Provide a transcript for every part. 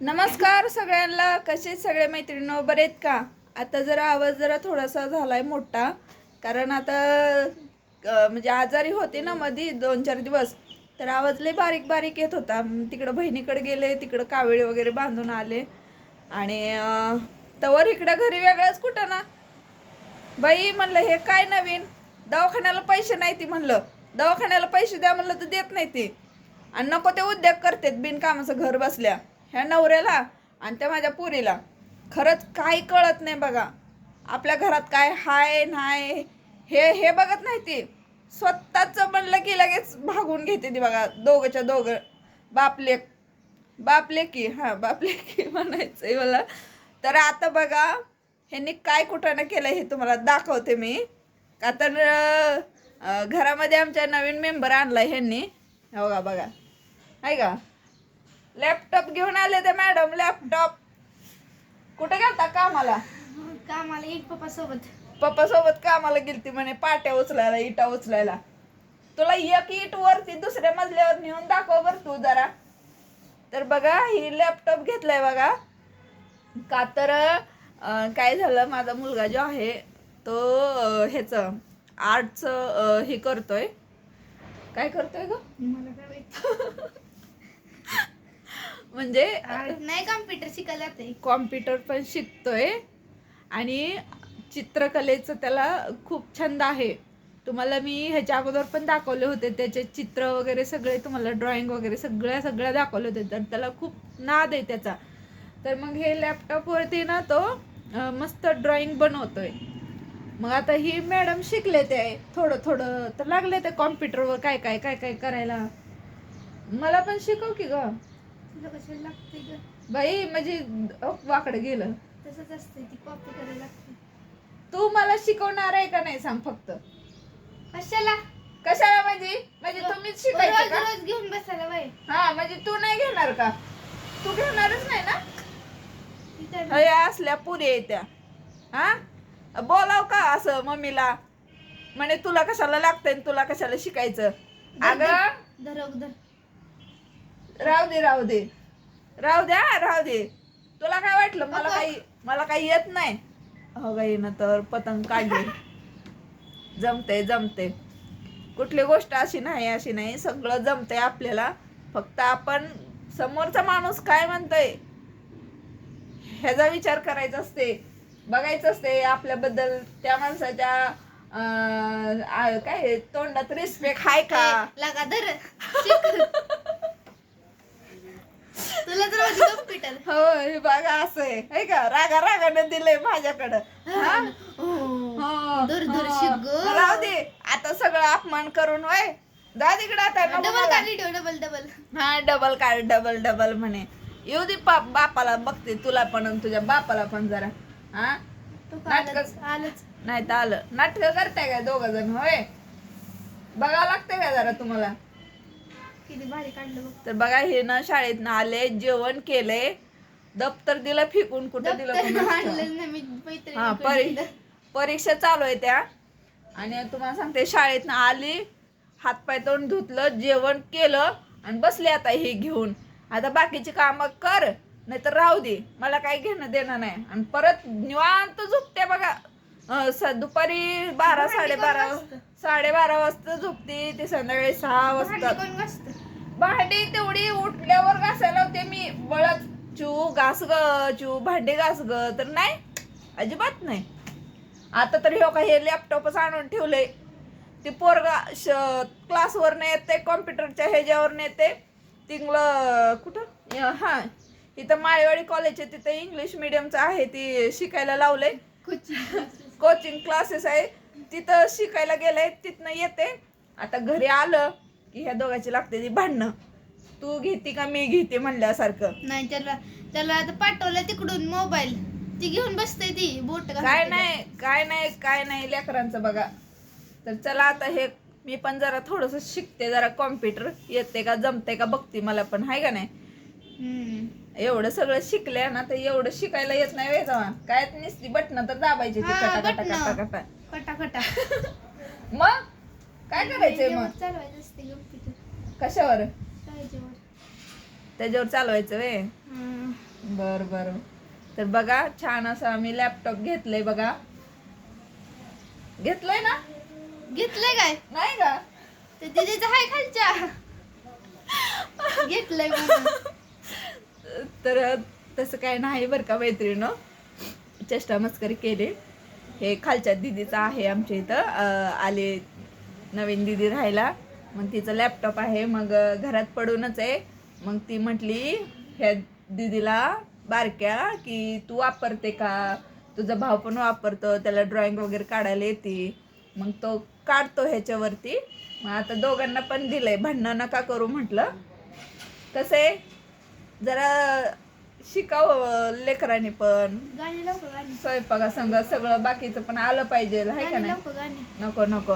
नमस्कार सगळ्यांना. कसे सगळे मैत्रिणी बरेत आहेत का? आता जरा आवाज जरा थोडासा झालाय मोठा. कारण आता म्हणजे आजारी होते ना मधी दोन चार दिवस. तर आवाज लय बारीक बारीक येत होता. तिकडं बहिणीकडे गेले तिकडं कावळे वगैरे बांधून आले. आणि तवर इकडं घरी वेगळंच कुठं ना? बाई म्हणलं हे काय नवीन? दवाखान्याला पैसे नाही ती म्हणलं. दवाखान्याला पैसे द्या म्हणलं तर देत नाही ती. आणि नको ते उद्योग करतात बिनकामाचं घर बसल्या. ह्या नवऱ्याला आणि त्या माझ्या पुरीला. खरंच काही कळत नाही बघा. आपल्या घरात काय हाय नाही हे हे बघत नाही ती. स्वतःच म्हणलं की लगेच भागून घेते ती बघा. दोघंच्या दोघं. बापले बापले की हां बापले की म्हणायचंय मला. तर आता बघा ह्यांनी काय कुठं केलं हे तुम्हाला दाखवते मी. का तर घरामध्ये आमच्या नवीन मेंबर आणला ह्यांनी. हो का बघा. आहे का? लॅपटॉप घेऊन आले ते मॅडम लॅपटॉप कुठे गेलता कामाला? कामाला एक पप्पा सोबत पप्पा सोबत कामाला गेलती म्हणे पाट्या उचलायला इटा उचलायला. तुला एक इट वरती दुसऱ्या मजल्यावर नेऊन दाखव बर तू जरा. तर बघा ही लॅपटॉप घेतलाय बघा. का तर अं, काय झालं माझा मुलगा जो आहे तो अं, ह्याचं आर्टचं हे करतोय. काय करतोय ग? मला काय माहीत. म्हणजे नाही कॉम्प्युटर शिकायला कॉम्प्युटर पण शिकतोय. आणि चित्रकलेचं त्याला खूप छंद आहे. तुम्हाला मी ह्याच्या अगोदर पण दाखवले होते. त्याचे चित्र वगैरे सगळे तुम्हाला ड्रॉइंग वगैरे सगळ्या सगळ्या दाखवले होते. तर त्याला खूप नाद आहे त्याचा. तर मग हे लॅपटॉपवरती ना तो मस्त ड्रॉइंग बनवतोय. मग आता ही मॅडम शिकले ते. थोडं थोडं तर लागले ते कॉम्प्युटरवर काय काय काय काय करायला. मला पण शिकव की ग. तुला कशाला लागते ग? बाई म्हणजे वाकडं गेलं. तसंच असते ती कॉपी करायला लागते. तू मला शिकवणार आहे का नाही सांग फक्त. कशाला? कशाला म्हणजे? म्हणजे तुम्हीच शिकायचं का? रोज घेऊन बसायला हा म्हणजे तू नाही घेणार का? तू घेणारच नाही ना? तिथं हे असल्या पुरे येत्या हा? बोलाव का असं मम्मीला? म्हणे तुला कशाला लागतंय आणि तुला कशाला शिकायचं? अगं? धर अगोदर राहू दे राहू दे. राहू द्या राहू दे. तुला काय वाटलं? मला काही मला काही येत नाही. हो गाई ना तर पतंग काढले. जमते जमते कुठली गोष्ट अशी नाही अशी नाही. सगळं जमतंय आपल्याला. फक्त आपण समोरचा माणूस काय म्हणतोय? ह्याचा विचार करायचा असते. बघायचं असते आपल्याबद्दल. त्या माणसाच्या काय तोंडात रिस्पेक्ट हाय का? ए, लागा धर. शिक. तुला तर माझी कॉम्प्युटर हो हे बघा असं आहे. है का रागा रागानं दिलंय माझ्याकडं. हा? हो, हो. राहू दे. आता सगळं अपमान करून वय. जा तिकडे आता नको डबल मला. काढी ठेव डबल डबल. हा डबल काय डबल डबल म्हणे. येऊ दे बाप बापाला बघते तुला पण आणि तुझ्या बापाला पण जरा. हा? तो नाटकं- आलंच. आलंच नाही तर आलं. नाटक करताय काय दोघ जण होय? बघावं लागतंय का जरा तुम्हाला? किती भारी काढलं बघ तर बघा हे ना शाळेत आले जेवण केलंय दप्तर दिलं फेकून कुठं दिलं. आणलं मी हा परी. परीक्षा चालू आहे त्या आणि तुम्हाला सांगते शाळेतनं आली हातपाय तोंड धुतलं जेवण केलं आणि बसले आता हे घेऊन आता बाकीची कामं कर नाहीतर राहू दे मला काही घेणं देणं नाही आणि परत निवांत झोपते बघा अं, स- दुपारी बारा भांडी साडेबारा घासतं? साडेबारा वाजता झोपते ते संध्याकाळी सहा भांडी वाजता कोण घासतं? भांडी तेवढी उठल्यावर घासायला होते. मी बळत चू घास ग चू भांडी घास ग. तर नाही अजिबात नाही. आता तर हे का हे लॅपटॉपच आणून ठेवलंय. ते पोरगा श क्लासवर येते कॉम्प्युटरच्या ह्याच्यावर येते. तिंगलं कुठं? हा. इथं माळेवाडी कॉलेज आहे. तिथं इंग्लिश मिडियमचं आहे. ती शिकायला लावलंय. कोचिंग क्लासेस आहे. तिथं शिकायला गेलंय. तिथनं येते. आता घरी आलं. की ह्या दोघांची लागते ती भांडणं. तू घेते का मी घेते म्हणल्यासारखं. नाही त्याला त्याला आता पाठवलं तिकडून मोबाईल. ती घेऊन बसते ती बोट काय नाही काय नाही काय नाही लेकरांचं बघा. तर चला आता हे मी पण जरा थोडस शिकते जरा कॉम्प्युटर येते का जमते का बघते मला पण आहे का नाही? एवढं सगळं शिकले ना तर एवढं शिकायला येत नाही वेळ काय नुसती बटणं तर दाबायची ती कटा कटा. कटा कटा कटा कटा मग? काय करायचंय मग? चालवायचं असते कम्प्युटर कशावर? त्याच्यावर. चालवायचं वे. बर बर. तर बघा छान असं आम्ही लॅपटॉप घेतलंय बघा. घेतलंय ना? घेतलंय काय? नाही का? ते दिदीचं हाय खालच्या. घेतलंय. तर तसं काय नाही बरं का मैत्रिणं चेष्टा मस्करी केली. हे खालच्या दिदीचं आहे आमच्या इथं. आले नवीन दिदी राहायला मग तिचं लॅपटॉप आहे. मग घरात पडूनच आहे. मग ती म्हटली ह्या दिदीला बारक्या की तू वापरते का? तुझा भाऊ पण वापरतो. त्याला ड्रॉइंग वगैरे काढायला येते. मग तो काढतो ह्याच्यावरती. मग आता दोघांना पण दिलंय. भांडणं नका करू म्हटलं. कसं आहे? जरा शिकावं लेकरांनी पण. स्वयंपाका संग सगळं बाकीचं पण आलं पाहिजे. आहे का नाही? नको नको.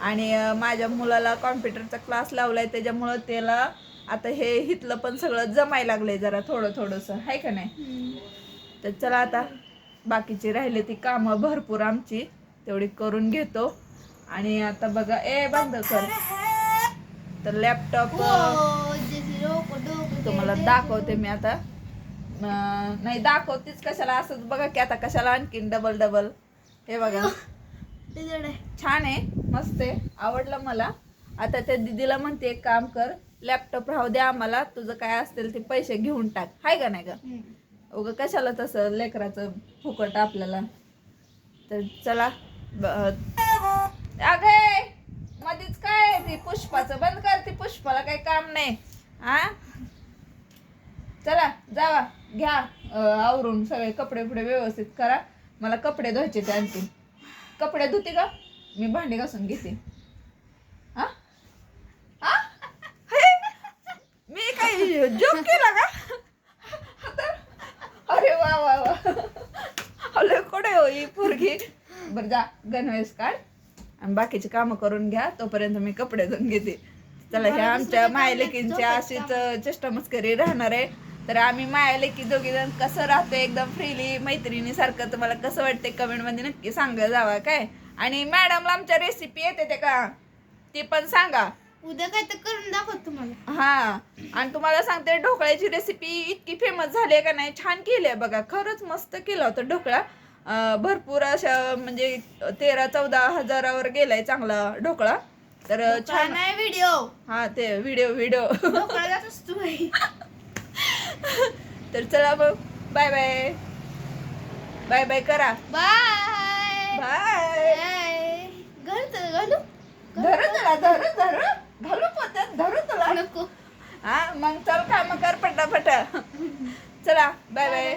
आणि माझ्या मुलाला कॉम्प्युटरचा क्लास लावलाय त्याच्यामुळं त्याला आता हे हिथलं पण सगळं जमायला लागलंय जरा थोडं थोडंसं आहे का नाही. तर चला आता बाकीची राहिले ती कामं भरपूर आमची तेवढी करून घेतो आणि आता बघा ए बंद कर तर लॅपटॉप तुम्हाला. दाखवते मी आता नाही दाखवतेच कशाला असंच बघा की आता कशाला आणखीन डबल डबल हे बघा. छान आहे मस्त आहे. आवडलं मला. आता त्या दिदीला म्हणते एक काम कर लॅपटॉप राहू दे आम्हाला तुझं काय असतील ते पैसे घेऊन टाक. हाय का नाही का. उगं कशाला तसं लेकराचं फुकट आपल्याला? तर चला अगे मध्येच काय ती पुष्पाचं? बंद कर ती पुष्पाला काही काम नाही. हा चला जावा घ्या आवरून सगळे कपडे पुढे व्यवस्थित करा. मला कपडे धुवायचे ते आणखी कपडे धुते का? मी भांडी घासून घेते. हा? हा? हे? मी काही जोक केला का? अरे वा वा वा. कुठे हो ही पोरगी. बरं जा गणवेश काढ आणि बाकीची कामं करून घ्या तोपर्यंत मी कपडे धुवून घेते. चला ह्या आमच्या मायलेकींची अशीच चेष्टा मस्करी राहणार आहे. तर आम्ही मायलेकी दोघी जण कसं राहतो एकदम फ्रीली मैत्रिणी सारखं तुम्हाला कसं वाटते कमेंटमध्ये नक्की सांगा जावा काय? आणि मॅडमला आमच्या रेसिपी येते ते का? ती पण सांगा. उद्या काय तर करून दाखव तुम्हाला. हा. आणि तुम्हाला सांगते ढोकळ्याची रेसिपी इतकी फेमस झाली आहे का नाही? छान केली आहे बघा. खरंच मस्त केला होता ढोकळा. अं, भरपूर अशा म्हणजे तेरा चौदा हजारावर गेलाय चांगला ढोकळा. तर छान. नाही व्हिडिओ हा ते व्हिडिओ व्हिडिओ बाई. तर चला मग. बाय बाय बाय बाय करा. Bye bye. बाय घाल. धरू तुला धरू धरू. घालू पद्धत धरू तुला. नको. हा मग चल काम कर पटापट. चला बाय बाय.